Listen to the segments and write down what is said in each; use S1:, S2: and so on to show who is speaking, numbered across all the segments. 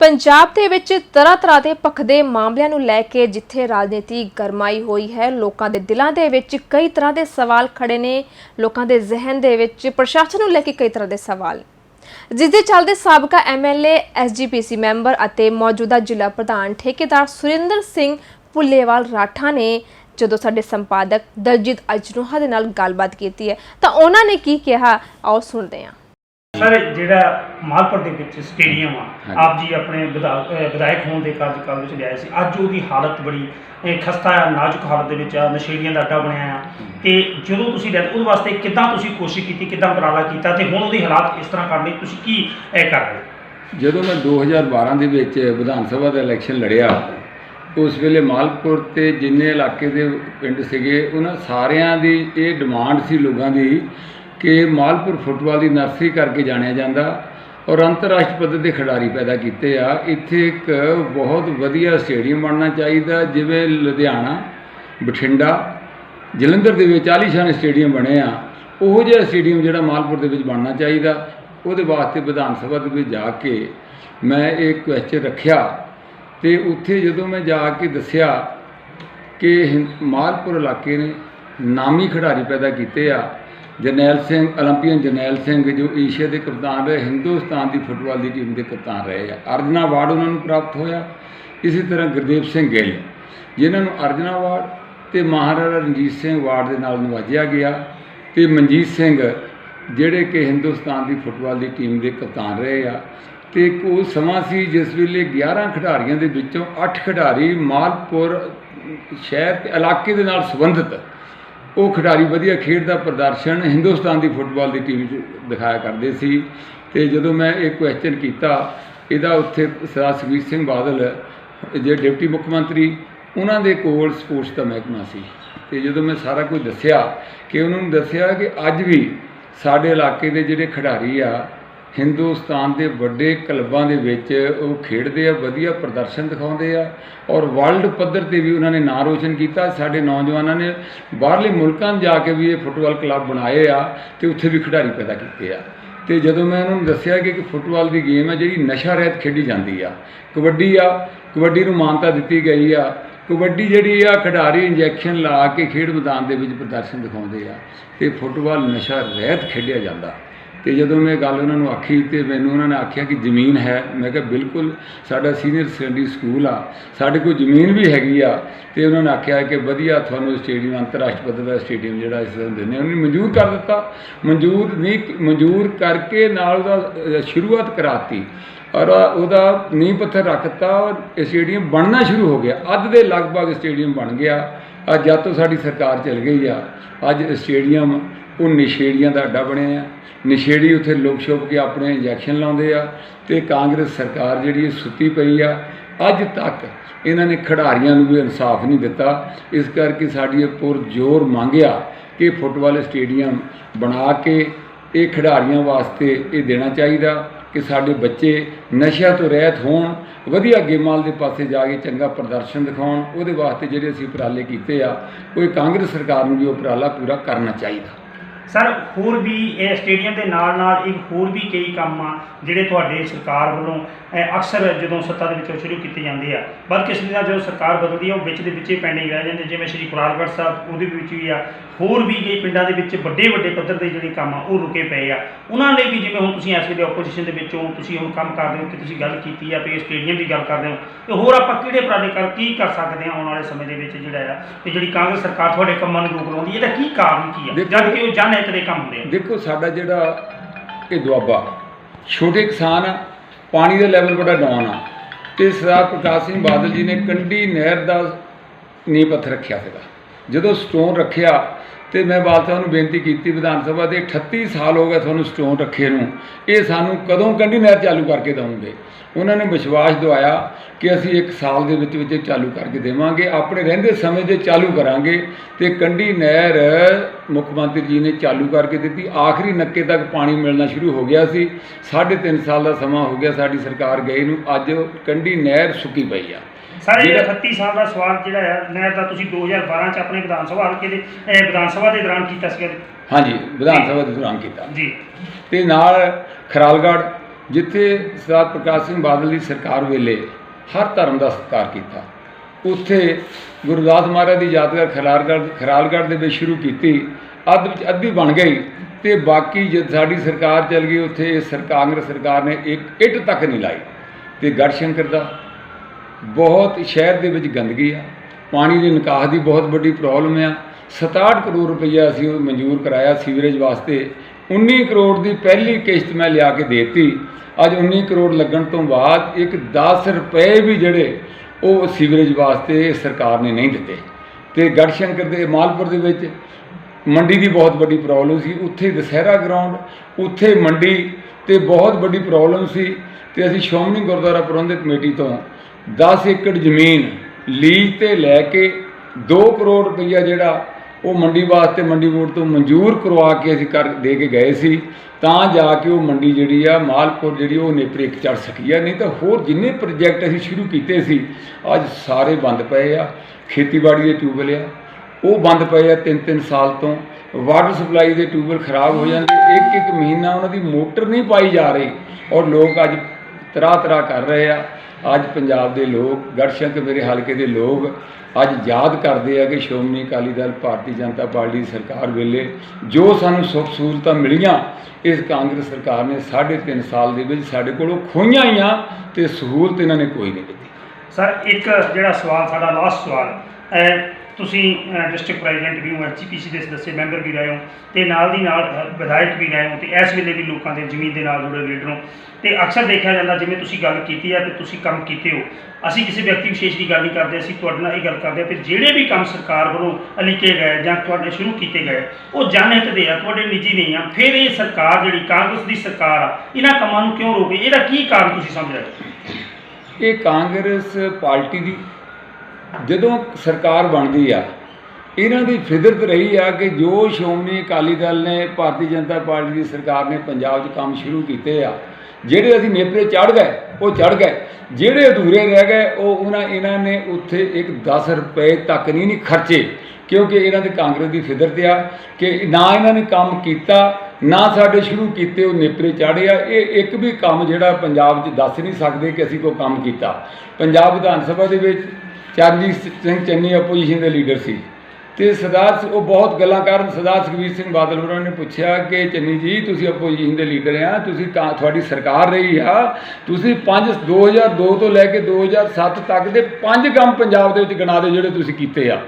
S1: ਪੰਜਾਬ ਦੇ ਵਿੱਚ ਤਰ੍ਹਾਂ-ਤਰ੍ਹਾਂ ਦੇ ਭਖਦੇ ਮਾਮਲਿਆਂ ਨੂੰ ਲੈ ਕੇ ਜਿੱਥੇ ਰਾਜਨੀਤੀ ਗਰਮਾਈ ਹੋਈ ਹੈ, ਲੋਕਾਂ ਦੇ ਦਿਲਾਂ ਦੇ ਵਿੱਚ ਕਈ ਤਰ੍ਹਾਂ ਦੇ ਸਵਾਲ ਖੜੇ ਨੇ। ਲੋਕਾਂ ਦੇ ਜ਼ਿਹਨ ਦੇ ਵਿੱਚ ਪ੍ਰਸ਼ਾਸਨ ਨੂੰ ਲੈ ਕੇ ਕਈ ਤਰ੍ਹਾਂ ਦੇ ਸਵਾਲ। ਜਿਸ ਦੇ ਚੱਲਦੇ ਸਾਬਕਾ ਐਮਐਲਏ ਐਸਜੀਪੀਸੀ ਮੈਂਬਰ ਅਤੇ ਮੌਜੂਦਾ ਜ਼ਿਲ੍ਹਾ ਪ੍ਰਧਾਨ ਠੇਕੇਦਾਰ ਸੁਰਿੰਦਰ ਸਿੰਘ ਪੁੱਲੇਵਾਲ ਰਾਠਾ ਨੇ ਜਦੋਂ ਸਾਡੇ ਸੰਪਾਦਕ ਦਲਜੀਤ ਅਜਨੂਹਾ ਦੇ ਨਾਲ ਗੱਲਬਾਤ ਕੀਤੀ ਹੈ, ਤਾਂ ਉਹਨਾਂ ਨੇ ਕੀ ਕਿਹਾ? ਆਓ ਸੁਣਦੇ ਹਾਂ।
S2: ਸਰ ਜਿਹੜਾ ਮਾਲਪੁਰ ਦੇ ਵਿੱਚ ਸਟੇਡੀਅਮ ਆ। ਆਪ ਜੀ ਆਪਣੇ ਵਿਧਾ- ਅਹ ਵਿਧਾਇਕ ਹੋਣ ਦੇ ਕਾਰਜਕਾਲ ਵਿੱਚ ਲਿਆਏ ਸੀ ਅੱਜ ਉਹਦੀ ਹਾਲਤ ਬੜੀ ਅਹ ਖਸਤਾ ਆ ਨਾਜ਼ੁਕ ਹਾਲਤ ਦੇ ਵਿੱਚ ਆ ਨਸ਼ੇੜੀਆਂ ਦਾ ਅੱਡਾ ਬਣਿਆ ਆ ਤੇ ਜਦੋਂ ਤੁਸੀਂ ਲੈ ਉਹਦੇ ਵਾਸਤੇ ਕਿੱਦਾਂ ਤੁਸੀਂ ਕੋਸ਼ਿਸ਼ ਕੀਤੀ ਕਿੱਦਾਂ ਉਪਰਾਲਾ ਕੀਤਾ ਤੇ ਹੁਣ ਉਹਦੀ ਹਾਲਾਤ ਇਸ ਤਰ੍ਹਾਂ ਕਰਨ ਲਈ ਤੁਸੀਂ ਕੀ ਇਹ ਕਰ ਰਹੇ ਹੋ?
S3: ਜਦੋਂ ਮੈਂ 2012 ਦੇ ਵਿੱਚ ਵਿਧਾਨ ਸਭਾ ਦਾ ਇਲੈਕਸ਼ਨ ਲੜਿਆ ਉਸ ਵੇਲੇ ਮਾਲਪੁਰ ਤੇ ਜਿੰਨੇ ਇਲਾਕੇ ਦੇ ਪਿੰਡ ਸੀਗੇ ਉਹਨਾਂ ਸਾਰਿਆਂ ਦੀ ਇਹ ਡਿਮਾਂਡ ਸੀ ਲੋਕਾਂ ਦੀ ਕਿ ਮਾਲਪੁਰ ਫੁੱਟਬਾਲ ਦੀ ਨਰਸਰੀ ਕਰਕੇ ਜਾਣਿਆ ਜਾਂਦਾ ਔਰ ਅੰਤਰਰਾਸ਼ਟਰੀ ਪੱਧਰ ਦੇ ਖਿਡਾਰੀ ਪੈਦਾ ਕੀਤੇ ਆ। ਇੱਥੇ ਇੱਕ ਬਹੁਤ ਵਧੀਆ ਸਟੇਡੀਅਮ ਬਣਨਾ ਚਾਹੀਦਾ, ਜਿਵੇਂ ਲੁਧਿਆਣਾ, ਬਠਿੰਡਾ, ਜਲੰਧਰ ਦੇ ਵਿੱਚ ਆਲੀਸ਼ਾਨ ਸਟੇਡੀਅਮ ਬਣੇ ਆ। ਉਹੋ ਜਿਹਾ ਸਟੇਡੀਅਮ ਜਿਹੜਾ ਮਾਲਪੁਰ ਦੇ ਵਿੱਚ ਬਣਨਾ ਚਾਹੀਦਾ। ਉਹਦੇ ਵਾਸਤੇ ਵਿਧਾਨ ਸਭਾ ਦੇ ਵਿੱਚ ਜਾ ਕੇ ਮੈਂ ਇਹ ਕੁਐਸਚਨ ਰੱਖਿਆ ਤੇ ਉੱਥੇ ਜਦੋਂ ਮੈਂ ਜਾ ਕੇ ਦੱਸਿਆ ਕਿ ਹਿੰ- ਮਾਲਪੁਰ ਇਲਾਕੇ ਨੇ ਨਾਮੀ ਖਿਡਾਰੀ ਪੈਦਾ ਕੀਤੇ ਆ ਜਰਨੈਲ ਸਿੰਘ 올림픽ੀਅਨ ਜਰਨੈਲ ਸਿੰਘ ਜੋ ਏਸ਼ੀਆ ਦੇ ਕਪਤਾਨ ਰਹੇ, ਹਿੰਦੁਸਤਾਨ ਦੀ ਫੁੱਟਬਾਲ ਦੀ ਟੀਮ ਦੇ ਕਪਤਾਨ ਰਹੇ ਆ। ਅਰਜਨਾ ਅਵਾਰਡ ਉਹਨਾਂ ਨੂੰ ਪ੍ਰਾਪਤ ਹੋਇਆ। ਇਸੇ ਤਰ੍ਹਾਂ ਗੁਰਦੇਵ ਸਿੰਘ ਗਿੱਲ, ਜਿਨ੍ਹਾਂ ਨੂੰ ਅਰਜਨਾ ਅਵਾਰਡ ਤੇ ਮਹਾਰਾਜਾ ਰਣਜੀਤ ਸਿੰਘ ਅਵਾਰਡ ਦੇ ਨਾਲ ਨਵਾਜਿਆ ਗਿਆ ਤੇ ਮਨਜੀਤ ਸਿੰਘ, ਜਿਹੜੇ ਕਿ ਹਿੰਦੁਸਤਾਨ ਦੀ ਫੁੱਟਬਾਲ ਦੀ ਟੀਮ ਦੇ ਕਪਤਾਨ ਰਹੇ ਆ। ਤੇ ਇੱਕ ਉਹ ਸਮਾਂ ਸੀ ਜਿਸ ਵੇਲੇ 11 ਖਿਡਾਰੀਆਂ ਦੇ ਵਿੱਚੋਂ 8 ਖਿਡਾਰੀ ਮਾਲਪੁਰ ਸ਼ਹਿਰ ਤੇ ਇਲਾਕੇ ਦੇ ਨਾਲ ਸੰਬੰਧਿਤ ਉਹ ਖਿਡਾਰੀ ਵਧੀਆ ਖੇਡ ਦਾ ਪ੍ਰਦਰਸ਼ਨ ਹਿੰਦੁਸਤਾਨ ਦੀ ਫੁੱਟਬਾਲ ਦੀ ਟੀਮ 'ਚ ਦਿਖਾਇਆ ਕਰਦੇ ਸੀ। ਤੇ ਜਦੋਂ ਮੈਂ ਇਹ ਕੁਐਸਚਨ ਕੀਤਾ, ਇਹਦਾ ਉੱਥੇ ਸਰਦਾਰ ਸੁਖਬੀਰ ਸਿੰਘ ਬਾਦਲ, ਜੇ ਡਿਪਟੀ ਮੁੱਖ ਮੰਤਰੀ, ਉਹਨਾਂ ਦੇ ਕੋਲ ਸਪੋਰਟਸ ਦਾ ਮਹਿਕਮਾ ਸੀ। ਤੇ ਜਦੋਂ ਮੈਂ ਸਾਰਾ ਕੁਝ ਦੱਸਿਆ ਕਿ ਉਹਨਾਂ ਨੂੰ ਦੱਸਿਆ ਕਿ ਅੱਜ ਵੀ ਸਾਡੇ ਇਲਾਕੇ ਦੇ ਜਿਹੜੇ ਖਿਡਾਰੀ ਆ ਹਿੰਦੁਸਤਾਨ ਦੇ ਵੱਡੇ ਕਲੱਬਾਂ ਦੇ ਵਿੱਚ ਉਹ ਖੇਡਦੇ ਆ, ਵਧੀਆ ਪ੍ਰਦਰਸ਼ਨ ਦਿਖਾਉਂਦੇ ਆ ਔਰ ਵਰਲਡ ਪੱਧਰ ਤੇ ਵੀ ਉਹਨਾਂ ਨੇ ਨਾਂ ਰੋਸ਼ਨ ਕੀਤਾ। ਸਾਡੇ ਨੌਜਵਾਨਾਂ ਨੇ ਬਾਹਰਲੇ ਮੁਲਕਾਂ ਜਾ ਕੇ ਵੀ ਇਹ ਫੁੱਟਬਾਲ ਕਲੱਬ ਬਣਾਏ ਆ ਤੇ ਉੱਥੇ ਵੀ ਖਿਡਾਰੀ ਪੈਦਾ ਕੀਤੇ ਆ। ਤੇ ਜਦੋਂ ਮੈਂ ਉਹਨਾਂ ਨੂੰ ਦੱਸਿਆ ਕਿ ਇੱਕ ਫੁੱਟਬਾਲ ਦੀ ਗੇਮ ਹੈ ਜਿਹੜੀ ਨਸ਼ਾ ਰਹਿਤ ਖੇਡੀ ਜਾਂਦੀ ਆ, ਕਬੱਡੀ ਆ, ਕਬੱਡੀ ਨੂੰ ਮਾਨਤਾ ਦਿੱਤੀ ਗਈ ਆ, ਕਬੱਡੀ ਜਿਹੜੀ ਆ ਖਿਡਾਰੀ ਇੰਜੈਕਸ਼ਨ ਲਾ ਕੇ ਖੇਡ ਮੈਦਾਨ ਦੇ ਵਿੱਚ ਪ੍ਰਦਰਸ਼ਨ ਦਿਖਾਉਂਦੇ ਆ ਤੇ ਫੁੱਟਬਾਲ ਨਸ਼ਾ ਰਹਿਤ ਖੇਡਿਆ ਜਾਂਦਾ। ਅਤੇ ਜਦੋਂ ਮੈਂ ਗੱਲ ਉਹਨਾਂ ਨੂੰ ਆਖੀ ਅਤੇ ਮੈਨੂੰ ਉਹਨਾਂ ਨੇ ਆਖਿਆ ਕਿ ਜ਼ਮੀਨ ਹੈ, ਮੈਂ ਕਿਹਾ ਬਿਲਕੁਲ, ਸਾਡਾ ਸੀਨੀਅਰ ਸੈਕੰਡਰੀ ਸਕੂਲ ਆ, ਸਾਡੇ ਕੋਲ ਜ਼ਮੀਨ ਵੀ ਹੈਗੀ ਆ ਅਤੇ ਉਹਨਾਂ ਨੇ ਆਖਿਆ ਕਿ ਵਧੀਆ ਤੁਹਾਨੂੰ ਸਟੇਡੀਅਮ ਅੰਤਰਰਾਸ਼ਟਰੀ ਪੱਧਰ ਦਾ ਸਟੇਡੀਅਮ ਜਿਹੜਾ ਇਸ ਤਰ੍ਹਾਂ ਦਿੰਦੇ ਉਹਨੇ ਮਨਜ਼ੂਰ ਕਰ ਦਿੱਤਾ। ਮਨਜ਼ੂਰ ਨਹੀਂ, ਮਨਜ਼ੂਰ ਕਰਕੇ ਨਾਲ ਉਹਦਾ ਸ਼ੁਰੂਆਤ ਕਰਾਤੀ। ਔਰ ਉਹਦਾ ਨੀਂਹ ਪੱਥਰ ਰੱਖਤਾ ਔਰ ਇਹ ਸਟੇਡੀਅਮ ਬਣਨਾ ਸ਼ੁਰੂ ਹੋ ਗਿਆ। ਅੱਧ ਦੇ ਲਗਭਗ ਸਟੇਡੀਅਮ ਬਣ ਗਿਆ। ਅੱਜ ਜਦ ਤੋਂ ਸਾਡੀ ਸਰਕਾਰ ਚੱਲ ਗਈ ਆ, ਅੱਜ ਸਟੇਡੀਅਮ ਉਹ ਨਸ਼ੇੜੀਆਂ ਦਾ ਅੱਡਾ ਬਣਿਆ ਆ। ਨਿਸ਼ੇੜੀ ਉੱਥੇ ਲੋਕ ਛੁਪ ਕੇ ਆਪਣੇ ਇੰਜੈਕਸ਼ਨ ਲਾਉਂਦੇ ਆ ਤੇ ਕਾਂਗਰਸ ਸਰਕਾਰ ਜਿਹੜੀ ਸੁੱਤੀ ਪਈ ਆ, ਅੱਜ ਤੱਕ ਇਹਨਾਂ ਨੇ ਖਿਡਾਰੀਆਂ ਨੂੰ ਵੀ ਇਨਸਾਫ ਨਹੀਂ ਦਿੱਤਾ। ਇਸ ਕਰਕੇ ਸਾਡੀ ਇਹ ਪੁਰ ਜ਼ੋਰ ਮੰਗਿਆ ਕਿ ਫੁੱਟਬਾਲ ਸਟੇਡੀਅਮ ਬਣਾ ਕੇ ਇਹ ਖਿਡਾਰੀਆਂ ਵਾਸਤੇ ਇਹ ਦੇਣਾ ਚਾਹੀਦਾ ਕਿ ਸਾਡੇ ਬੱਚੇ ਨਸ਼ਿਆਂ ਤੋਂ ਰਹਿਤ ਹੋਣ, ਵਧੀਆ ਗੇਮਾਂ ਦੇ ਪਾਸੇ ਜਾ ਕੇ ਚੰਗਾ ਪ੍ਰਦਰਸ਼ਨ ਦਿਖਾਉਣ, ਉਹਦੇ ਵਾਸਤੇ ਜਿਹੜੇ ਅਸੀਂ ਉਪਰਾਲੇ ਕੀਤੇ ਆ, ਉਹ ਕਾਂਗਰਸ ਸਰਕਾਰ ਨੂੰ ਵੀ ਉਹ ਉਪਰਾਲਾ ਪੂਰਾ ਕਰਨਾ ਚਾਹੀਦਾ।
S2: ਸਰ ਹੋਰ ਵੀ ਇਹ ਸਟੇਡੀਅਮ ਦੇ ਨਾਲ ਨਾਲ ਇੱਕ ਹੋਰ ਵੀ ਕਈ ਕੰਮ ਆ ਜਿਹੜੇ ਤੁਹਾਡੇ ਸਰਕਾਰ ਵੱਲੋਂ ਅਕਸਰ ਜਦੋਂ ਸੱਤਾ ਦੇ ਵਿੱਚ ਸ਼ੁਰੂ ਕੀਤੇ ਜਾਂਦੇ ਆ। ਬਦਕਿਸਮਤੀ ਨਾਲ ਜਦੋਂ ਸਰਕਾਰ ਬਦਲਦੀ ਆ ਉਹ ਵਿੱਚ ਦੇ ਵਿੱਚੇ ਪੈਂਡਿੰਗ ਰਹਿ ਜਾਂਦੇ ਜਿਵੇਂ ਸ਼੍ਰੀ ਕੁਰਾਲਗੜ੍ਹ ਸਾਹਿਬ ਉਹਦੇ ਵਿੱਚ ਵੀ ਆ। ਹੋਰ ਵੀ ਕਈ ਪਿੰਡਾਂ ਦੇ ਵਿੱਚ ਵੱਡੇ ਵੱਡੇ ਪੱਧਰ ਦੇ ਜਿਹੜੇ ਕੰਮ ਆ ਉਹ ਰੁਕੇ ਪਏ ਆ। ਉਹਨਾਂ ਲਈ ਵੀ ਜਿਵੇਂ ਹੁਣ ਤੁਸੀਂ ਇਸ ਵੇਲੇ ਆਪੋਜੀਸ਼ਨ ਦੇ ਵਿੱਚੋਂ ਤੁਸੀਂ ਹੁਣ ਕੰਮ ਕਰਦੇ ਹੋ ਕਿ ਤੁਸੀਂ ਗੱਲ ਕੀਤੀ ਆ ਵੀ ਸਟੇਡੀਅਮ ਦੀ ਗੱਲ ਕਰਦੇ ਹੋ ਤੇ ਹੋਰ ਆਪਾਂ ਕਿਹੜੇ ਉਪਰਾਲੇ ਕਰ ਕੀ ਕਰ ਸਕਦੇ ਆ ਆਉਣ ਵਾਲੇ ਸਮੇਂ ਦੇ ਵਿੱਚ ਜਿਹੜਾ ਆ ਤੇ ਜਿਹੜੀ ਕਾਂਗਰਸ ਸਰਕਾਰ ਤੁਹਾਡੇ ਕੰਮਾਂ ਨੂੰ ਰੋਕ ਲਾਉਂਦੀ ਇਹਦਾ ਕੀ ਕਾਰਨ ਕੀ ਆ? ਜਦ ਕਿ ਉਹ ਜਨਹਿਤ ਦੇ ਕੰਮ ਹੁੰਦੇ ਆ।
S3: ਦੇਖੋ, ਸਾਡਾ ਜਿਹੜਾ ਇਹ ਦੁਆਬਾ, ਛੋਟੇ ਕਿਸਾਨ ਆ, ਪਾਣੀ ਦਾ ਲੈਵਲ ਬੜਾ ਡਾਊਨ ਆ। ਤੇ ਸਰਦਾਰ ਪ੍ਰਕਾਸ਼ ਸਿੰਘ ਬਾਦਲ ਜੀ ਨੇ ਕੰਢੀ ਨਹਿਰ ਦਾ ਨੀਂਹ ਪੱਥਰ ਰੱਖਿਆ ਸੀਗਾ। ਜਦੋਂ ਸਟੋਨ ਰੱਖਿਆ ਤੇ ਮੈਂ ਬਾਲ ਸਾਹਿਬ ਨੂੰ ਬੇਨਤੀ ਕੀਤੀ, ਵਿਧਾਨ ਸਭਾ ਦੇ 38 ਸਾਲ ਹੋ ਗਏ ਤੁਹਾਨੂੰ ਸਟੋਨ ਰੱਖੇ ਨੂੰ। ਇਹ ਸਾਨੂੰ ਕਦੋਂ ਕੰਢੀ ਨਹਿਰ ਚਾਲੂ ਕਰਕੇ ਦਵੋਗੇ? ਉਹਨਾਂ ਨੇ ਵਿਸ਼ਵਾਸ ਦਿਵਾਇਆ ਕਿ ਅਸੀਂ ਇੱਕ ਸਾਲ ਦੇ ਵਿੱਚ ਵਿੱਚ ਚਾਲੂ ਕਰਕੇ ਦੇਵਾਂਗੇ। ਆਪਣੇ ਰਹਿੰਦੇ ਸਮੇਂ ਦੇ ਚਾਲੂ ਕਰਾਂਗੇ ਤੇ ਕੰਢੀ ਨਹਿਰ ਮੁੱਖ ਮੰਤਰੀ ਜੀ ਨੇ ਚਾਲੂ ਕਰਕੇ ਦਿੱਤੀ। ਆਖਰੀ ਨੱਕੇ ਤੱਕ ਪਾਣੀ ਮਿਲਣਾ ਸ਼ੁਰੂ ਹੋ ਗਿਆ ਸੀ। ਸਾਢੇ ਤਿੰਨ ਸਾਲ ਦਾ ਸਮਾਂ ਹੋ ਗਿਆ ਸਾਡੀ ਸਰਕਾਰ ਗਈ ਨੂੰ। ਅੱਜ ਕੰਢੀ ਨਹਿਰ ਸੁੱਕੀ ਪਈ ਆ।
S2: ਸਾਰੇ
S3: ਜਿਹੜਾ-
S2: 38 ਸਾਲ ਦਾ ਸਵਾਲ ਜਿਹੜਾ ਹੈ ਨਹਿਰ ਦਾ ਤੁਸੀਂ 2012 ਚ ਆਪਣੇ ਵਿਧਾਨ ਸਭਾ ਹਲਕੇ ਦੇ ਇਹ ਵਿਧਾਨ ਸਭਾ ਦੇ ਦੌਰਾਨ ਕੀਤਾ ਸੀਗਾ
S3: ਹਾਂਜੀ ਵਿਧਾਨ ਸਭਾ ਦੇ ਦੌਰਾਨ ਕੀਤਾ।
S2: ਜੀ।
S3: ਤੇ ਨਾਲ ਖਰਾਲਗੜ੍ਹ ਜਿੱਥੇ ਸਰਦਾਰ ਪ੍ਰਕਾਸ਼ ਸਿੰਘ ਬਾਦਲ ਦੀ ਸਰਕਾਰ ਵੇਲੇ ਹਰ ਧਰਮ ਦਾ ਸਤਿਕਾਰ ਕੀਤਾ। ਉੱਥੇ ਗੁਰਦਾਸ ਮਹਾਰਾਜ ਦੀ ਯਾਦਗਾਰ ਖਰਾਲਗੜ੍ਹ ਖਰਾਲਗੜ੍ਹ ਦੇ ਵਿੱਚ ਸ਼ੁਰੂ ਕੀਤੀ। ਅੱਧ ਵਿੱਚ ਅੱਧੀ ਬਣ ਗਈ ਤੇ ਬਾਕੀ ਜਦ ਸਾਡੀ ਸਰਕਾਰ ਚੱਲ ਗਈ ਉੱਥੇ ਇਹ ਸਰ ਕਾਂਗਰਸ ਸਰਕਾਰ ਨੇ ਇੱਕ ਇੱਟ ਤੱਕ ਨਹੀਂ ਲਾਈ। ਤੇ ਗੜਸ਼ੰਕਰ ਦਾ ਬਹੁਤ ਸ਼ਹਿਰ ਦੇ ਵਿੱਚ ਗੰਦਗੀ ਆ। ਪਾਣੀ ਦੇ ਨਿਕਾਸ ਦੀ ਬਹੁਤ ਵੱਡੀ ਪ੍ਰੋਬਲਮ ਆ। 67 ਕਰੋੜ ਰੁਪਈਆ ਅਸੀਂ ਉਹ ਮਨਜ਼ੂਰ ਕਰਾਇਆ ਸੀਵਰੇਜ ਵਾਸਤੇ। 19 ਕਰੋੜ ਦੀ ਪਹਿਲੀ ਕਿਸ਼ਤ ਮੈਂ ਲਿਆ ਕੇ ਦੇਤੀ। ਅੱਜ 19 ਕਰੋੜ ਲੱਗਣ ਤੋਂ ਬਾਅਦ ਇੱਕ 10 ਰੁਪਏ ਵੀ ਜਿਹੜੇ ਉਹ ਸੀਵਰੇਜ ਵਾਸਤੇ ਸਰਕਾਰ ਨੇ ਨਹੀਂ ਦਿੱਤੇ। ਤੇ ਗੜਸ਼ੰਕਰ ਦੇ ਮਾਲਪੁਰ ਦੇ ਵਿੱਚ ਮੰਡੀ ਦੀ ਬਹੁਤ ਵੱਡੀ ਪ੍ਰੋਬਲਮ ਸੀ। ਉੱਥੇ ਦਸਹਿਰਾ ਗਰਾਊਂਡ ਉੱਥੇ ਮੰਡੀ ਤੇ ਬਹੁਤ ਵੱਡੀ ਪ੍ਰੋਬਲਮ ਸੀ। ਤੇ ਅਸੀਂ ਸ਼੍ਰੋਮਣੀ ਗੁਰਦੁਆਰਾ ਪ੍ਰਬੰਧਕ ਕਮੇਟੀ ਤੋਂ 10 ਏਕੜ ਜ਼ਮੀਨ ਲੀਜ਼ ਤੇ ਲੈ ਕੇ 2 ਕਰੋੜ ਰੁਪਈਆ ਜਿਹੜਾ ਉਹ ਮੰਡੀ ਵਾਸਤੇ, ਮੰਡੀ ਬੋਰਡ ਤੋਂ ਮਨਜ਼ੂਰ ਕਰਵਾ ਕੇ ਅਸੀਂ ਕਰ ਦੇ ਕੇ ਗਏ ਸੀ, ਤਾਂ ਜਾ ਕੇ ਉਹ ਮੰਡੀ ਜਿਹੜੀ ਆ, ਮਾਲਪੁਰ ਜਿਹੜੀ ਉਹ ਨੇਪਰੇ ਇੱਕ ਚੜ ਸਕੀ ਆ। ਨਹੀਂ ਤਾਂ ਹੋਰ ਜਿੰਨੇ ਪ੍ਰੋਜੈਕਟ ਅਸੀਂ ਸ਼ੁਰੂ ਕੀਤੇ ਸੀ, ਅੱਜ ਸਾਰੇ ਬੰਦ ਪਏ ਆ, ਖੇਤੀਬਾੜੀ ਦੇ ਟਿਊਬਵੈੱਲ ਆ, ਉਹ ਬੰਦ ਪਏ ਆ ਤਿੰਨ ਤਿੰਨ ਸਾਲ ਤੋਂ। ਵਾਟਰ ਸਪਲਾਈ ਦੇ ਟਿਊਬਵੈੱਲ ਖਰਾਬ ਹੋ ਜਾਂਦੇ, ਇੱਕ ਇੱਕ ਮਹੀਨਾ ਉਹਨਾਂ ਦੀ ਮੋਟਰ ਨਹੀਂ ਪਾਈ ਜਾ ਰਹੀ, ਔਰ ਲੋਕ ਅੱਜ ਤਰਾ ਤਰਾ ਕਰ ਰਹੇ ਆ। ਅੱਜ ਪੰਜਾਬ ਦੇ ਲੋਕ ਗੜਸ਼ੰਕ ਮੇਰੇ ਹਲਕੇ ਦੇ ਲੋਕ ਅੱਜ ਯਾਦ ਕਰਦੇ ਆ ਕਿ ਸ਼੍ਰੋਮਣੀ ਅਕਾਲੀ ਦਲ ਭਾਰਤੀ ਜਨਤਾ ਪਾਰਟੀ ਦੀ ਸਰਕਾਰ ਵੇਲੇ ਜੋ ਸਾਨੂੰ ਸੁੱਖ ਸਹੂਲਤਾਂ ਮਿਲੀਆਂ ਇਸ ਕਾਂਗਰਸ ਸਰਕਾਰ ਨੇ 3.5 ਸਾਲ ਦੇ ਵਿੱਚ ਸਾਡੇ ਕੋਲੋਂ ਖੋਈਆਂ ਹੀ ਆ ਤੇ ਸਹੂਲਤ ਇਹਨਾਂ ਨੇ ਕੋਈ ਨਹੀਂ ਦਿੱਤੀ।
S2: ਸਰ ਇੱਕ ਜਿਹੜਾ ਸਵਾਲ ਸਾਡਾ ਲਾਸਟ ਸਵਾਲ ਅਹ, ਤੁਸੀਂ ਡਿਸਟ੍ਰਿਕਟ ਪ੍ਰੈਜ਼ੀਡੈਂਟ ਵੀ ਹੋ ਐਚਪੀਸੀ ਦੇ ਸਦੱਸੇ ਮੈਂਬਰ ਵੀ ਰਹੇ ਹੋ ਤੇ ਨਾਲ ਦੀ ਨਾਲ ਵਿਧਾਇਕ ਵੀ ਰਹੇ ਹੋ ਤੇ ਇਸ ਵੇਲੇ ਵੀ ਲੋਕਾਂ ਦੇ ਜ਼ਮੀਨ ਦੇ ਨਾਲ ਜੁੜੇ ਲੀਡਰ ਹੋ। ਤੇ ਅਕਸਰ ਦੇਖਿਆ ਜਾਂਦਾ ਜਿਵੇਂ ਤੁਸੀਂ ਗੱਲ ਕੀਤੀ ਹੈ ਕਿ ਤੁਸੀਂ ਕੰਮ ਕੀਤੇ ਹੋ। ਅਸੀਂ ਕਿਸੇ ਵਿਅਕਤੀ ਵਿਸ਼ੇਸ਼ ਦੀ ਗੱਲ ਨਹੀਂ ਕਰਦੇ, ਅਸੀਂ ਤੁਹਾਡੇ ਨਾਲ ਇਹ ਗੱਲ ਕਰਦੇ ਹਾਂ ਕਿ ਜਿਹੜੇ ਵੀ ਕੰਮ ਸਰਕਾਰ ਵੱਲੋਂ ਅਲੀਕੇ ਗਏ ਜਾਂ ਤੁਹਾਡੇ ਸ਼ੁਰੂ ਕੀਤੇ ਗਏ, ਉਹ ਜਨਹਿਤ ਦੇ ਆ, ਤੁਹਾਡੇ ਨਿੱਜੀ ਨਹੀਂ ਆ, ਫਿਰ ਇਹ ਸਰਕਾਰ ਜਿਹੜੀ ਕਾਂਗਰਸ ਦੀ ਸਰਕਾਰ ਆ, ਇਹਨਾਂ ਕੰਮਾਂ ਨੂੰ ਕਿਉਂ ਰੋਕੇ ਇਹਦਾ ਕੀ ਕਾਰਨ ਤੁਸੀਂ ਸਮਝ ਰਹੇ
S3: ਇਹ ਕਾਂਗਰਸ ਪਾਰਟੀ ਦੀ ਜਦੋਂ ਸਰਕਾਰ ਬਣਦੀ ਆ, ਇਹਨਾਂ ਦੀ ਫਿਦਰਤ ਰਹੀ ਆ ਕਿ ਜੋ ਸ਼੍ਰੋਮਣੀ ਅਕਾਲੀ ਦਲ ਨੇ, ਭਾਰਤੀ ਜਨਤਾ ਪਾਰਟੀ ਦੀ ਸਰਕਾਰ ਨੇ ਪੰਜਾਬ 'ਚ ਕੰਮ ਸ਼ੁਰੂ ਕੀਤੇ ਆ, ਜਿਹੜੇ ਅਸੀਂ ਨੇਪਰੇ ਚੜ ਗਏ, ਉਹ ਚੜ ਗਏ। ਜਿਹੜੇ ਅਧੂਰੇ ਰਹਿ ਗਏ, ਉਹ ਉਹਨਾਂ, ਇਹਨਾਂ ਨੇ ਉੱਥੇ ਇੱਕ 10 ਰੁਪਏ ਤੱਕ ਨਹੀਂ ਨਹੀਂ ਖਰਚੇ, ਕਿਉਂਕਿ ਇਹਨਾਂ ਦੇ ਕਾਂਗਰਸ ਦੀ ਫਿਦਰਤ ਆ ਕਿ ਨਾ ਇਹਨਾਂ ਨੇ ਕੰਮ ਕੀਤਾ, ਨਾ ਸਾਡੇ ਸ਼ੁਰੂ ਕੀਤੇ, ਉਹ ਨੇਪਰੇ ਚਾੜੇ ਆ ਇਹ ਇੱਕ ਵੀ ਕੰਮ ਜਿਹੜਾ ਪੰਜਾਬ 'ਚ ਦੱਸ ਨਹੀਂ ਸਕਦੇ ਕਿ ਅਸੀਂ ਕੋਈ ਕੰਮ ਕੀਤਾ। ਪੰਜਾਬ ਵਿਧਾਨ ਸਭਾ ਦੇ ਵਿੱਚ ਚਰਨਜੀਤ ਸਿੰਘ ਚੰਨੀ ਆਪੋਜੀਸ਼ਨ ਦੇ ਲੀਡਰ ਸੀ। ਤੇ ਸਰਦਾਰ ਉਹ ਬਹੁਤ ਗੱਲਾਂ ਕਰਨ ਸਰਦਾਰ ਸੁਖਬੀਰ ਸਿੰਘ ਬਾਦਲ ਹੋਰਾਂ ਨੇ ਪੁੱਛਿਆ ਕਿ ਚੰਨੀ ਜੀ, ਤੁਸੀਂ ਆਪੋਜੀਸ਼ਨ ਦੇ ਲੀਡਰ ਆ, ਤੁਸੀਂ ਤਾਂ ਤੁਹਾਡੀ ਸਰਕਾਰ ਰਹੀ ਆ, ਤੁਸੀਂ 5 2002 ਤੋਂ ਲੈ ਕੇ 2007 ਤੱਕ ਦੇ ਪੰਜ ਕੰਮ ਪੰਜਾਬ ਦੇ ਵਿੱਚ ਗਿਣਾ ਦੇ ਜਿਹੜੇ ਤੁਸੀਂ ਕੀਤੇ ਆ।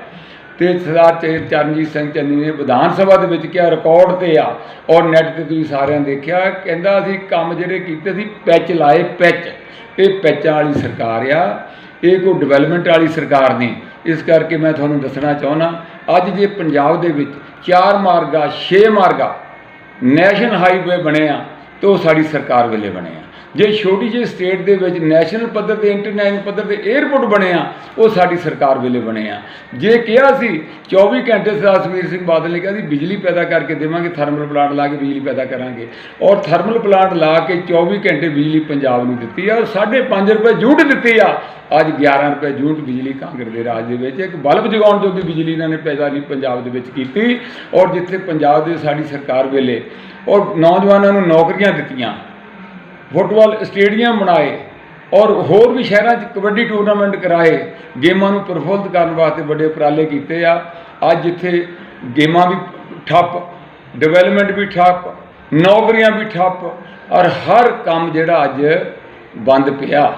S3: ਤੇ ਸਰਦਾਰ ਚ- ਚਰਨਜੀਤ ਸਿੰਘ ਚੰਨੀ ਨੇ ਵਿਧਾਨ ਸਭਾ ਦੇ ਵਿੱਚ ਕਿਹਾ ਰਿਕਾਰਡ ਤੇ ਆ, ਔਰ ਨੈਟ ਤੇ ਤੁਸੀਂ ਸਾਰਿਆਂ ਦੇਖਿਆ, ਕਹਿੰਦਾ ਅਸੀਂ ਕੰਮ ਜਿਹੜੇ ਕੀਤੇ ਸੀ, ਪੈਚ ਲਾਏ, ਪੈਚ। ਇਹ ਪੈਚਾਂ ਵਾਲੀ ਸਰਕਾਰ ਆ। ਇਹ ਕੋਈ ਡਿਵੈਲਪਮੈਂਟ ਵਾਲੀ ਸਰਕਾਰ ਨਹੀਂ। ਇਸ ਕਰਕੇ ਮੈਂ ਤੁਹਾਨੂੰ ਦੱਸਣਾ ਚਾਹੁੰਦਾ, ਅੱਜ ਜੇ ਪੰਜਾਬ ਦੇ ਵਿੱਚ ਚਾਰ ਮਾਰਗਾ, ਛੇ ਮਾਰਗਾ ਨੈਸ਼ਨਲ ਹਾਈਵੇ ਬਣੇ ਆ, ਤੇ ਉਹ ਸਾਡੀ ਸਰਕਾਰ ਵੇਲੇ ਬਣੇ ਆ। ਜੇ ਛੋਟੀ ਜਿਹੀ ਸਟੇਟ ਦੇ ਵਿੱਚ ਨੈਸ਼ਨਲ ਪੱਧਰ ਤੇ, ਇੰਟਰਨੈਸ਼ਨਲ ਪੱਧਰ ਤੇ 에ਅਰਪੋਰਟ ਬਣੇ ਆ, ਉਹ ਸਾਡੀ ਸਰਕਾਰ ਵੇਲੇ ਬਣੇ ਆ। ਜੇ ਕਿਹਾ ਸੀ 24 ਘੰਟੇ ਸਰਦਾਰ ਸੁਖਬੀਰ ਸਿੰਘ ਬਾਦਲ ਨੇ ਕਿਹਾ ਸੀ, ਬਿਜਲੀ ਪੈਦਾ ਕਰਕੇ ਦੇਵਾਂਗੇ ਥਰਮਲ ਪਲਾਂਟ ਲਾ ਕੇ ਬਿਜਲੀ ਪੈਦਾ ਕਰਾਂਗੇ। ਔਰ ਥਰਮਲ ਪਲਾਂਟ ਲਾ ਕੇ 24 ਘੰਟੇ ਬਿਜਲੀ ਪੰਜਾਬ ਨੂੰ ਦਿੱਤੀ ਆ ਔਰ 5.5 ਰੁਪਏ ਯੂਨਿਟ ਦਿੱਤੀ ਆ। ਅੱਜ 11 ਰੁਪਏ ਯੂਨਿਟ ਬਿਜਲੀ ਕਾਂਗਰਸ ਦੇ ਰਾਜ ਦੇ ਵਿੱਚ, ਇੱਕ ਬਲਬ ਜਗਾਉਣ ਜੋਗੀ ਬਿਜਲੀ ਇਹਨਾਂ ਨੇ ਪੈਦਾ ਨਹੀਂ ਪੰਜਾਬ ਦੇ ਵਿੱਚ ਕੀਤੀ। ਔਰ ਜਿੱਥੇ ਪੰਜਾਬ ਦੇ ਸਾਡੀ ਸਰਕਾਰ ਵੇਲੇ, ਔਰ ਨੌਜਵਾਨਾਂ ਨੂੰ ਨੌਕਰੀਆਂ ਦਿੱਤੀਆਂ। ਫੁੱਟਬਾਲ ਸਟੇਡੀਅਮ ਬਣਾਏ ਔਰ ਹੋਰ ਵੀ ਸ਼ਹਿਰਾਂ 'ਚ ਕਬੱਡੀ ਟੂਰਨਾਮੈਂਟ ਕਰਾਏ, ਗੇਮਾਂ ਨੂੰ ਪ੍ਰਫੁੱਲਤ ਕਰਨ ਵਾਸਤੇ ਵੱਡੇ ਉਪਰਾਲੇ ਕੀਤੇ ਆ। ਅੱਜ ਇੱਥੇ ਗੇਮਾਂ ਵੀ ਠੱਪ ਡਿਵੈਲਪਮੈਂਟ ਵੀ ਠੱਪ, ਨੌਕਰੀਆਂ ਵੀ ਠੱਪ ਔਰ ਹਰ ਕੰਮ ਜਿਹੜਾ ਅੱਜ ਬੰਦ ਪਿਆ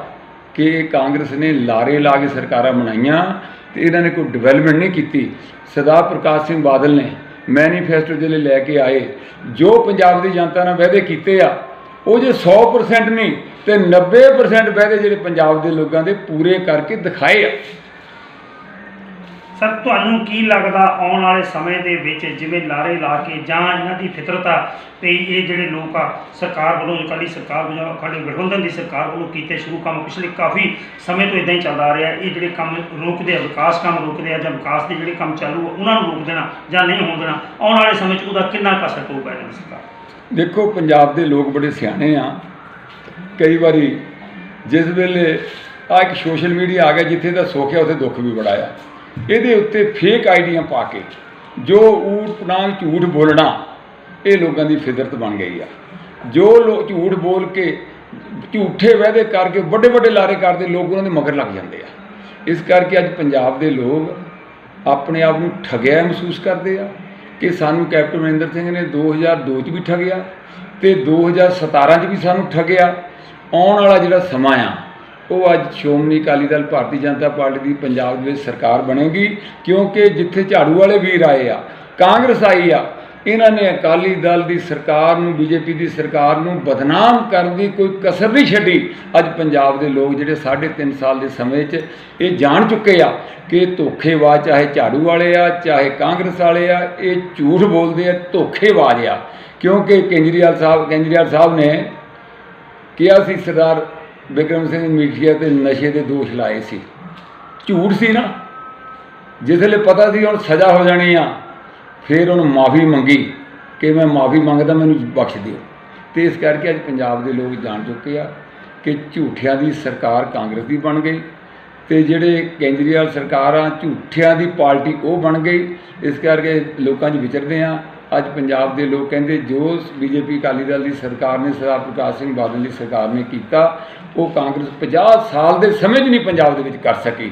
S3: ਕਿ ਕਾਂਗਰਸ ਨੇ ਲਾਰੇ ਲਾ ਕੇ ਸਰਕਾਰਾਂ ਬਣਾਈਆਂ ਤੇ ਇਹਨਾਂ ਨੇ ਕੋਈ ਡਿਵੈਲਪਮੈਂਟ ਨਹੀਂ ਕੀਤੀ। ਸਰਦਾਰ ਪ੍ਰਕਾਸ਼ ਸਿੰਘ ਬਾਦਲ ਨੇ ਮੈਨੀਫੈਸਟੋ ਜਿਹੜੇ ਲੈ ਕੇ ਆਏ। ਜੋ ਪੰਜਾਬ ਦੀ ਜਨਤਾ ਨਾਲ ਵਾਅਦੇ ਕੀਤੇ ਆ ਉਹ ਜੇ 100% ਨਹੀਂ, ਤੇ 90% ਵਾਅਦੇ ਜਿਹੜੇ ਪੰਜਾਬ ਦੇ ਲੋਕਾਂ ਦੇ ਪੂਰੇ ਕਰਕੇ ਦਿਖਾਏ ਆ।
S2: ਸਰ, ਤੁਹਾਨੂੰ ਕੀ ਲੱਗਦਾ ਆਉਣ ਵਾਲੇ ਸਮੇਂ ਦੇ ਵਿੱਚ ਜਿਵੇਂ ਲਾਰੇ ਲਾ ਕੇ ਜਾਂ ਇਹਨਾਂ ਦੀ ਫਿਤਰਤ ਆ ਤੇ ਇਹ ਜਿਹੜੇ ਲੋਕ ਆ, ਸਰਕਾਰ ਵੱਲੋਂ ਅਕਾਲੀ ਸਰਕਾਰ ਵੱਲੋਂ ਅਕਾਲੀ ਗਠਬੰਧਨ ਦੀ ਸਰਕਾਰ ਵੱਲੋਂ ਕੀਤੇ ਸ਼ੁਰੂ ਕੰਮ ਪਿਛਲੇ ਕਾਫੀ ਸਮੇਂ ਤੋਂ ਇਦਾਂ ਹੀ ਚੱਲਦਾ ਆ ਰਿਹਾ, ਇਹ ਜਿਹੜੇ ਕੰਮ ਰੋਕਦੇ ਆ, ਵਿਕਾਸ ਕੰਮ ਰੋਕਦੇ ਆ ਜਾਂ ਵਿਕਾਸ ਦੇ ਜਿਹੜੇ ਕੰਮ ਚਾਲੂ ਆ, ਉਹਨਾਂ ਨੂੰ ਰੋਕ ਦੇਣਾ ਜਾਂ ਨਹੀਂ ਹੋਣ ਦੇਣਾ, ਆਉਣ ਵਾਲੇ ਸਮੇਂ 'ਚ ਉਹਦਾ ਕਿੰਨਾ ਕੁ ਅਸਰ ਪਊਗਾ ਇਹਨਾਂ ਦੀ ਸਰਕਾਰ?
S3: ਦੇਖੋ, ਪੰਜਾਬ ਦੇ ਲੋਕ ਬੜੇ ਸਿਆਣੇ ਆ। ਕਈ ਵਾਰੀ ਜਿਸ ਵੇਲੇ ਆ ਇੱਕ ਸੋਸ਼ਲ ਮੀਡੀਆ ਆ ਗਿਆ ਜਿੱਥੇ ਦਾ ਸੁੱਖ ਹੈ ਉੱਥੇ ਦੁੱਖ ਵੀ ਬੜਾ ਆ। ਇਹਦੇ ਉੱਤੇ ਫੇਕ ਆਈਡੀਆਂ ਪਾ ਕੇ ਜੋ ਊਟ ਪਟਾਂਗ ਝੂਠ ਬੋਲਣਾ, ਇਹ ਲੋਕਾਂ ਦੀ ਫਿਦਰਤ ਬਣ ਗਈ ਆ। ਜੋ ਲੋਕ ਝੂਠ ਬੋਲ ਕੇ ਝੂਠੇ ਵਾਅਦੇ ਕਰਕੇ ਵੱਡੇ ਵੱਡੇ ਲਾਰੇ ਕਰਦੇ, ਲੋਕ ਉਹਨਾਂ ਦੇ ਮਗਰ ਲੱਗ ਜਾਂਦੇ ਆ। ਇਸ ਕਰਕੇ ਅੱਜ ਪੰਜਾਬ ਦੇ ਲੋਕ ਆਪਣੇ ਆਪ ਨੂੰ ਠਗਿਆ ਮਹਿਸੂਸ ਕਰਦੇ ਆ ਕਿ ਸਾਨੂੰ ਕੈਪਟਨ ਅਮਰਿੰਦਰ ਸਿੰਘ ਨੇ 2002 ਚ ਵੀ ਠੱਗਿਆ ਤੇ 2017 ਚ ਵੀ ਸਾਨੂੰ ਠੱਗਿਆ। ਆਉਣ ਵਾਲਾ ਜਿਹੜਾ ਸਮਾਂ ਆ ਉਹ ਅੱਜ ਸ਼੍ਰੋਮਣੀ ਅਕਾਲੀ ਦਲ ਭਾਰਤੀ ਜਨਤਾ ਪਾਰਟੀ ਦੀ ਪੰਜਾਬ ਦੇ ਵਿੱਚ ਸਰਕਾਰ ਬਣੇਗੀ, ਕਿਉਂਕਿ ਜਿੱਥੇ ਝਾੜੂ ਵਾਲੇ ਵੀਰ ਆਏ ਆ, ਕਾਂਗਰਸ ਆਈ ਆ, ਇਹਨਾਂ ਨੇ ਅਕਾਲੀ ਦਲ ਦੀ ਸਰਕਾਰ ਨੂੰ, ਬੀਜੇਪੀ ਦੀ ਸਰਕਾਰ ਨੂੰ ਬਦਨਾਮ ਕਰਨ ਦੀ ਕੋਈ ਕਸਰ ਨਹੀਂ ਛੱਡੀ। ਅੱਜ ਪੰਜਾਬ ਦੇ ਲੋਕ ਜਿਹੜੇ 3.5 ਸਾਲ ਦੇ ਸਮੇਂ 'ਚ ਇਹ ਜਾਣ ਚੁੱਕੇ ਆ ਕਿ ਧੋਖੇਬਾਜ਼ ਚਾਹੇ ਝਾੜੂ ਵਾਲੇ ਆ, ਚਾਹੇ ਕਾਂਗਰਸ ਵਾਲੇ ਆ, ਇਹ ਝੂਠ ਬੋਲਦੇ ਆ, ਧੋਖੇਬਾਜ਼ ਆ। ਕਿਉਂਕਿ ਕੇਜਰੀਵਾਲ ਸਾਹਿਬ ਕੇਜਰੀਵਾਲ ਸਾਹਿਬ ਨੇ ਕਿਹਾ ਸੀ ਸਰਦਾਰ ਬਿਕਰਮ ਸਿੰਘ ਮੀਠੀਆ ਤੇ ਨਸ਼ੇ ਦੇ ਦੋਸ਼ ਲਾਏ ਸੀ। ਝੂਠ ਸੀ ਨਾ। ਜਿਸ ਵੇਲੇ ਪਤਾ ਸੀ ਹੁਣ ਸਜ਼ਾ ਹੋ ਜਾਣੀ ਆ, ਫਿਰ ਉਹਨੂੰ ਮਾਫੀ ਮੰਗੀ ਕਿ ਮੈਂ ਮਾਫੀ ਮੰਗਦਾ, ਮੈਨੂੰ ਬਖਸ਼ ਦਿਓ। ਤੇ ਇਸ ਕਰਕੇ ਅੱਜ ਪੰਜਾਬ ਦੇ ਲੋਕ ਜਾਣ ਚੁੱਕੇ ਆ ਕਿ ਝੂਠਿਆਂ ਦੀ ਸਰਕਾਰ ਕਾਂਗਰਸ ਦੀ ਬਣ ਗਈ ਤੇ ਜਿਹੜੇ ਕੇਂਦਰੀਵਾਲ ਸਰਕਾਰ ਆ, ਝੂਠਿਆਂ ਦੀ ਪਾਰਟੀ ਉਹ ਬਣ ਗਈ। ਇਸ ਕਰਕੇ ਲੋਕਾਂ 'ਚ ਵਿਚਰਦੇ ਆ ਅੱਜ ਪੰਜਾਬ ਦੇ ਲੋਕ ਕਹਿੰਦੇ ਜੋ ਬੀਜੇਪੀ ਅਕਾਲੀ ਦਲ ਦੀ ਸਰਕਾਰ ਨੇ ਸਰਦਾਰ ਪ੍ਰਕਾਸ਼ ਸਿੰਘ ਬਾਦਲ ਦੀ ਸਰਕਾਰ ਨੇ ਕੀਤਾ ਉਹ ਕਾਂਗਰਸ 50 ਸਾਲ ਦੇ ਸਮੇਂ 'ਚ ਨਹੀਂ ਪੰਜਾਬ ਦੇ ਵਿੱਚ ਕਰ ਸਕੀ।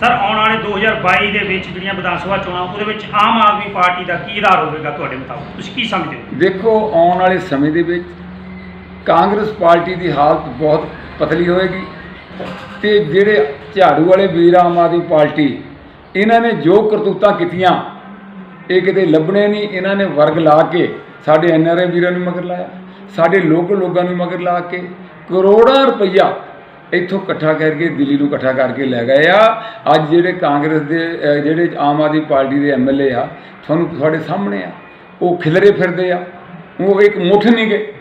S2: ਸਰ ਆਉਣ ਵਾਲੇ 2022 ਦੇ ਵਿੱਚ ਜਿਹੜੀਆਂ ਵਿਧਾਨ ਸਭਾ ਚੋਣਾਂ ਉਹਦੇ ਵਿੱਚ ਆਮ ਆਦਮੀ ਪਾਰਟੀ ਦਾ ਕੀ ਆਧਾਰ ਹੋਵੇਗਾ ਤੁਹਾਡੇ ਮੁਤਾਬਕ? ਤੁਸੀਂ ਕੀ ਸਮਝਦੇ ਹੋ?
S3: ਦੇਖੋ ਆਉਣ ਵਾਲੇ ਸਮੇਂ ਦੇ ਵਿੱਚ ਕਾਂਗਰਸ ਪਾਰਟੀ ਦੀ ਹਾਲਤ ਬਹੁਤ ਪਤਲੀ ਹੋਏਗੀ ਤੇ ਜਿਹੜੇ ਝਾੜੂ ਵਾਲੇ ਵੀਰ ਆਮ ਆਦਮੀ ਪਾਰਟੀ ਇਹਨਾਂ ਨੇ ਜੋ ਕਰਤੂਤਾਂ ਕੀਤੀਆਂ ਇਹ ਕਿਤੇ ਲੱਭਣੇ ਨਹੀਂ, ਇਹਨਾਂ ਨੇ ਵਰਗ ਲਾ ਕੇ ਸਾਡੇ ਐਨਆਰਆਈ ਵੀਰਾਂ ਨੂੰ ਮਗਰ ਲਾਇਆ, ਸਾਡੇ ਲੋਕਲ ਲੋਕਾਂ ਨੂੰ ਮਗਰ ਲਾ ਕੇ ਕਰੋੜਾਂ ਰੁਪਈਆ ਇੱਥੋਂ ਇਕੱਠਾ ਕਰਕੇ ਦਿੱਲੀ ਨੂੰ ਇਕੱਠਾ ਕਰਕੇ ਲੈ ਗਏ ਆ। ਅੱਜ ਜਿਹੜੇ ਕਾਂਗਰਸ ਦੇ ਜਿਹੜੇ ਆਮ ਆਦਮੀ ਪਾਰਟੀ ਦੇ ਐਮਐਲਏ ਆ, ਤੁਹਾਨੂੰ ਤੁਹਾਡੇ ਸਾਹਮਣੇ ਆ, ਉਹ ਖਿਲਰੇ ਫਿਰਦੇ ਆ, ਉਹ ਇੱਕ ਮੁੱਠ ਨਹੀਂ ਗਏ।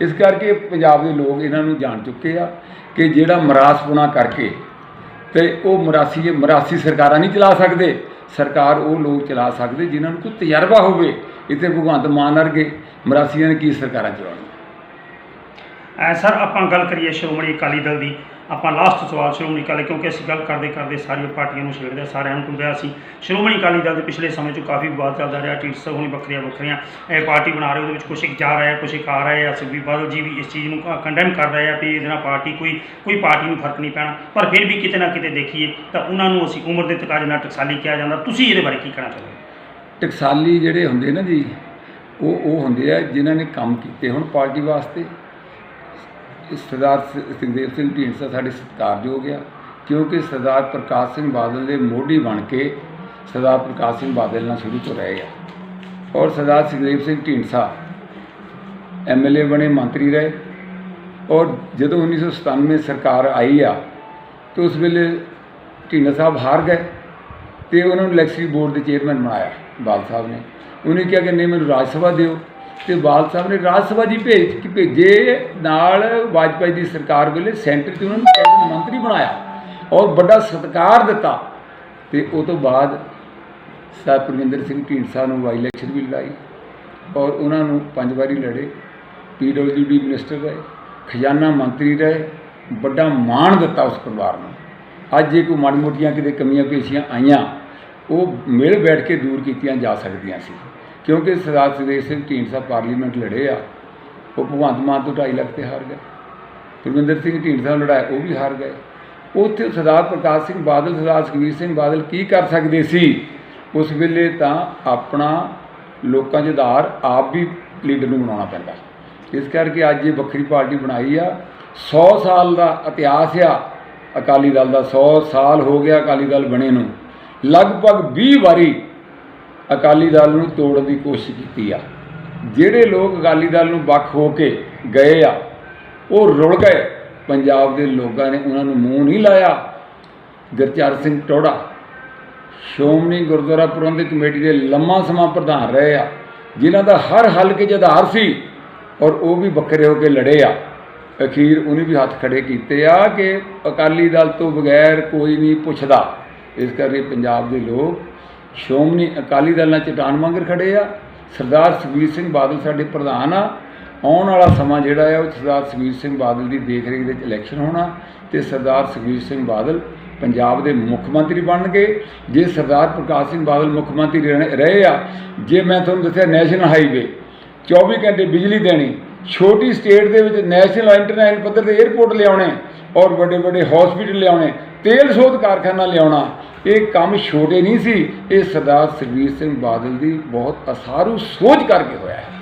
S3: ਇਸ ਕਰਕੇ ਪੰਜਾਬ ਦੇ ਲੋਕ ਇਹਨਾਂ ਨੂੰ ਜਾਣ ਚੁੱਕੇ ਆ ਕਿ ਜਿਹੜਾ ਮਰਾਸਪੁਣਾ ਕਰਕੇ ਤੇ ਉਹ ਮਰਾਸੀ ਮਰਾਸੀ ਸਰਕਾਰਾਂ ਨਹੀਂ ਚਲਾ ਸਕਦੇ। ਸਰਕਾਰ ਉਹ ਲੋਕ ਚਲਾ ਸਕਦੇ ਜਿਨ੍ਹਾਂ ਨੂੰ ਕੋਈ ਤਜਰਬਾ ਹੋਵੇ, ਇੱਥੇ ਭਗਵੰਤ ਮਾਨ ਵਰਗੇ ਮਰਾਸੀਆਂ ਨੇ ਕੀ ਸਰਕਾਰਾਂ ਚਲਾਉਣੀਆਂ?
S2: ਸਰ, ਆਪਾਂ ਗੱਲ ਕਰੀਏ ਸ਼੍ਰੋਮਣੀ ਅਕਾਲੀ ਦਲ ਦੀ। ਆਪਾਂ ਲਾਸਟ ਸਵਾਲ ਸ਼੍ਰੋਮਣੀ ਅਕਾਲੀ ਕਿਉਂਕਿ ਅਸੀਂ ਗੱਲ ਕਰਦੇ ਕਰਦੇ ਸਾਰੀਆਂ ਪਾਰਟੀਆਂ ਨੂੰ ਛੇੜਦੇ ਹਾਂ, ਸਾਰਿਆਂ ਨੂੰ ਘੁੰਮਿਆ ਸੀ ਸ਼੍ਰੋਮਣੀ ਅਕਾਲੀ ਦਲ ਦੇ ਪਿਛਲੇ ਸਮੇਂ 'ਚ ਕਾਫੀ ਵਿਵਾਦ ਚੱਲਦਾ ਰਿਹਾ ਟੀਟਸ ਹੋਣੀ ਵੱਖਰੀਆਂ ਵੱਖਰੀਆਂ। ਇਹ ਪਾਰਟੀ ਬਣਾ ਰਹੇ ਉਹਦੇ ਵਿੱਚ ਕੁਛ ਇੱਕ ਜਾ ਰਿਹਾ ਕੁਛ ਇੱਕ ਆ ਰਿਹਾ ਸੁਖਬੀਰ ਬਾਦਲ ਜੀ ਵੀ ਇਸ ਚੀਜ਼ ਨੂੰ ਕੰਡੈਮ ਕਰ ਰਹੇ ਆ ਵੀ ਇਹਦੇ ਨਾਲ ਪਾਰਟੀ ਕੋਈ ਕੋਈ ਪਾਰਟੀ ਨੂੰ ਫ਼ਰਕ ਨਹੀਂ ਪੈਣਾ। ਪਰ ਫਿਰ ਵੀ ਕਿਤੇ ਨਾ ਕਿਤੇ ਦੇਖੀਏ ਤਾਂ ਉਹਨਾਂ ਨੂੰ ਅਸੀਂ ਉਮਰ ਦੇ ਤਕਾਜ਼ੇ ਨਾਲ ਟਕਸਾਲੀ ਕਿਹਾ ਜਾਂਦਾ। ਤੁਸੀਂ ਇਹਦੇ ਬਾਰੇ ਕੀ ਕਹਿਣਾ ਚਾਹੁੰਦੇ
S3: ਟਕਸਾਲੀ ਜਿਹੜੇ ਹੁੰਦੇ ਨਾ ਜੀ ਉਹ ਉਹ ਹੁੰਦੇ ਆ ਜਿਨ੍ਹਾਂ ਨੇ ਕੰਮ ਕੀਤੇ ਹੁਣ ਪਾਰਟੀ ਵਾਸਤੇ। ਸਰਦਾਰ ਸ- ਸੁਖਦੇਵ ਸਿੰਘ ਢੀਂਡਸਾ ਸਾਡੇ ਸਤਿਕਾਰਯੋਗ ਆ, ਕਿਉਂਕਿ ਸਰਦਾਰ ਪ੍ਰਕਾਸ਼ ਸਿੰਘ ਬਾਦਲ ਦੇ ਮੋਢੀ ਬਣ ਕੇ ਸਰਦਾਰ ਪ੍ਰਕਾਸ਼ ਸਿੰਘ ਬਾਦਲ ਨਾਲ ਸ਼ੁਰੂ ਤੋਂ ਰਹੇ ਆ। ਔਰ ਸਰਦਾਰ ਸੁਖਦੇਵ ਸਿੰਘ ਢੀਂਡਸਾ ਐਮਐਲਏ ਬਣੇ, ਮੰਤਰੀ ਰਹੇ। ਔਰ ਜਦੋਂ 1997 ਸਰਕਾਰ ਆਈ ਆ, ਤੇ ਉਸ ਵੇਲੇ ਢੀਂਡਸਾ ਸਾਹਿਬ ਹਾਰ ਗਏ ਤੇ ਉਹਨਾਂ ਨੂੰ ਇਲੈਕਟ੍ਰਿਸਿਟੀ ਬੋਰਡ ਦੇ ਚੇਅਰਮੈਨ ਬਣਾਇਆ ਬਾਲ ਸਾਹਿਬ ਨੇ। ਉਹਨੇ ਕਿਹਾ ਕਿ ਨਹੀਂ, ਮੈਨੂੰ ਰਾਜ ਸਭਾ ਦਿਓ। ਤੇ ਬਾਲ ਸਾਹਿਬ ਨੇ ਰਾਜ ਸਭਾ ਜੀ ਭੇਜ ਕੇ ਭੇਜੇ, ਨਾਲ ਵਾਜਪਾਈ ਦੀ ਸਰਕਾਰ ਵੇਲੇ ਸੈਂਟਰ 'ਚ ਉਹਨਾਂ ਨੂੰ ਕੈਬਨਿਟ ਮੰਤਰੀ ਬਣਾਇਆ ਔਰ ਵੱਡਾ ਸਤਿਕਾਰ ਦਿੱਤਾ। ਤੇ ਉਹ ਤੋਂ ਬਾਅਦ ਸਰ ਪਰਮਿੰਦਰ ਸਿੰਘ ਢੀਂਡਸਾ ਨੂੰ ਵਾਈ ਇਲੈਕਸ਼ਨ ਵੀ ਲੜਾਈ ਔਰ ਉਹਨਾਂ ਨੂੰ ਪੰਜ ਵਾਰੀ ਲੜੇ। ਪੀਡਬਲਯੂਡੀ ਮਿਨਿਸਟਰ ਰਹੇ, ਖਜ਼ਾਨਾ ਮੰਤਰੀ ਰਹੇ, ਵੱਡਾ ਮਾਣ ਦਿੱਤਾ ਉਸ ਪਰਿਵਾਰ ਨੂੰ। ਅੱਜ ਜੇ ਕੋਈ ਮਾੜੀ ਮੋਟੀਆਂ ਕਿਤੇ ਕਮੀਆਂ ਪੇਸ਼ੀਆਂ ਆਈਆਂ, ਉਹ ਮਿਲ ਬੈਠ ਕੇ ਦੂਰ ਕੀਤੀਆਂ ਜਾ ਸਕਦੀਆਂ ਸੀ। ਕਿਉਂਕਿ ਸਰਦਾਰ ਸੁਖਦੇਵ ਸਿੰਘ ਢੀਂਡਸਾ ਪਾਰਲੀਮੈਂਟ ਲੜੇ ਆ, ਉਹ ਭਗਵੰਤ ਮਾਨ ਤੋਂ 2.5 ਲੱਖ ਤੇ ਹਾਰ ਗਏ। ਪਰਮਿੰਦਰ ਸਿੰਘ ਢੀਂਡਸਾ ਨਾਲ ਲੜਾਇਆ ਉਹ ਵੀ ਹਾਰ ਗਏ। ਉੱਥੇ ਸਰਦਾਰ ਪ੍ਰਕਾਸ਼ ਸਿੰਘ ਬਾਦਲ, ਸਰਦਾਰ ਸੁਖਬੀਰ ਸਿੰਘ ਬਾਦਲ ਕੀ ਕਰ ਸਕਦੇ ਸੀ? ਉਸ ਵੇਲੇ ਤਾਂ ਆਪਣਾ ਲੋਕਾਂ 'ਚ ਆਧਾਰ ਆਪ ਵੀ ਲੀਡਰ ਨੂੰ ਬਣਾਉਣਾ ਪੈਂਦਾ। ਇਸ ਕਰਕੇ ਅੱਜ ਇਹ ਵੱਖਰੀ ਪਾਰਟੀ ਬਣਾਈ ਆ। 100 ਸਾਲ ਦਾ ਇਤਿਹਾਸ ਆ। ਅਕਾਲੀ ਦਲ ਦਾ 100 ਸਾਲ ਹੋ ਗਿਆ ਅਕਾਲੀ ਦਲ ਬਣੇ ਨੂੰ। ਲਗਭਗ 20 ਵਾਰੀ ਅਕਾਲੀ ਦਲ ਨੂੰ ਤੋੜਨ ਦੀ ਕੋਸ਼ਿਸ਼ ਕੀਤੀ ਆ। ਜਿਹੜੇ ਲੋਕ ਅਕਾਲੀ ਦਲ ਨੂੰ ਵੱਖ ਹੋ ਕੇ ਗਏ ਆ, ਉਹ ਰੁਲ ਗਏ। ਪੰਜਾਬ ਦੇ ਲੋਕਾਂ ਨੇ ਉਹਨਾਂ ਨੂੰ ਮੂੰਹ ਨਹੀਂ ਲਾਇਆ। ਗੁਰਚਰਨ ਸਿੰਘ ਟੋੜਾ ਸ਼੍ਰੋਮਣੀ ਗੁਰਦੁਆਰਾ ਪ੍ਰਬੰਧਕ ਕਮੇਟੀ ਦੇ ਲੰਮਾ ਸਮਾਂ ਪ੍ਰਧਾਨ ਰਹੇ ਆ, ਜਿਨ੍ਹਾਂ ਦਾ ਹਰ ਹਲਕੇ 'ਚ ਆਧਾਰ ਸੀ ਔਰ ਉਹ ਵੀ ਵੱਖਰੇ ਹੋ ਕੇ ਲੜੇ ਆ। ਅਖੀਰ ਉਹਨੇ ਵੀ ਹੱਥ ਖੜੇ ਕੀਤੇ ਆ ਕਿ ਅਕਾਲੀ ਦਲ ਤੋਂ ਬਗੈਰ ਕੋਈ ਨਹੀਂ ਪੁੱਛਦਾ। ਇਸ ਕਰਕੇ ਪੰਜਾਬ ਦੇ ਲੋਕ ਸ਼੍ਰੋਮਣੀ ਅਕਾਲੀ ਦਲ ਨਾਲ ਚਟਾਨ ਮੰਗਰ ਖੜੇ ਆ। ਸਰਦਾਰ ਸੁਖਬੀਰ ਸਿੰਘ ਬਾਦਲ ਸਾਡੇ ਪ੍ਰਧਾਨ ਆ। ਆਉਣ ਵਾਲਾ ਸਮਾਂ ਜਿਹੜਾ ਆ, ਉਹ ਸਰਦਾਰ ਸੁਖਬੀਰ ਸਿੰਘ ਬਾਦਲ ਦੀ ਦੇਖ ਰੇਖ ਦੇ ਵਿੱਚ ਇਲੈਕਸ਼ਨ ਹੋਣਾ ਤੇ ਸਰਦਾਰ ਸੁਖਬੀਰ ਸਿੰਘ ਬਾਦਲ ਪੰਜਾਬ ਦੇ ਮੁੱਖ ਮੰਤਰੀ ਬਣਨਗੇ। ਜੇ ਸਰਦਾਰ ਪ੍ਰਕਾਸ਼ ਸਿੰਘ ਬਾਦਲ ਮੁੱਖ ਮੰਤਰੀ ਰਹਿਣੇ- ਰਹੇ ਆ, ਜੇ ਮੈਂ ਤੁਹਾਨੂੰ ਦੱਸਿਆ ਨੈਸ਼ਨਲ ਹਾਈਵੇ 24 ਘੰਟੇ ਬਿਜਲੀ ਦੇਣੀ, ਛੋਟੀ ਸਟੇਟ ਦੇ ਵਿੱਚ ਨੈਸ਼ਨਲ ਇੰਟਰਨੈਸ਼ਨਲ ਪੱਧਰ ਤੇ 에ਅਰਪੋਰਟ ਲਿਆਉਣੇ ਔਰ ਵੱਡੇ ਵੱਡੇ ਹਸਪੀਟਲ ਲਿਆਉਣੇ, ਤੇਲ ਸੋਧ ਕਾਰਖਾਨਾ ਲਿਆਉਣਾ ਇਹ ਕੰਮ ਛੋਟੇ ਨਹੀਂ ਸੀ, ਇਹ ਸਰਦਾਰ ਸੁਖਬੀਰ ਸਿੰਘ ਬਾਦਲ ਦੀ ਬਹੁਤ ਅਸਾਰੂ ਸੋਚ ਕਰਕੇ ਹੋਇਆ ਹੈ।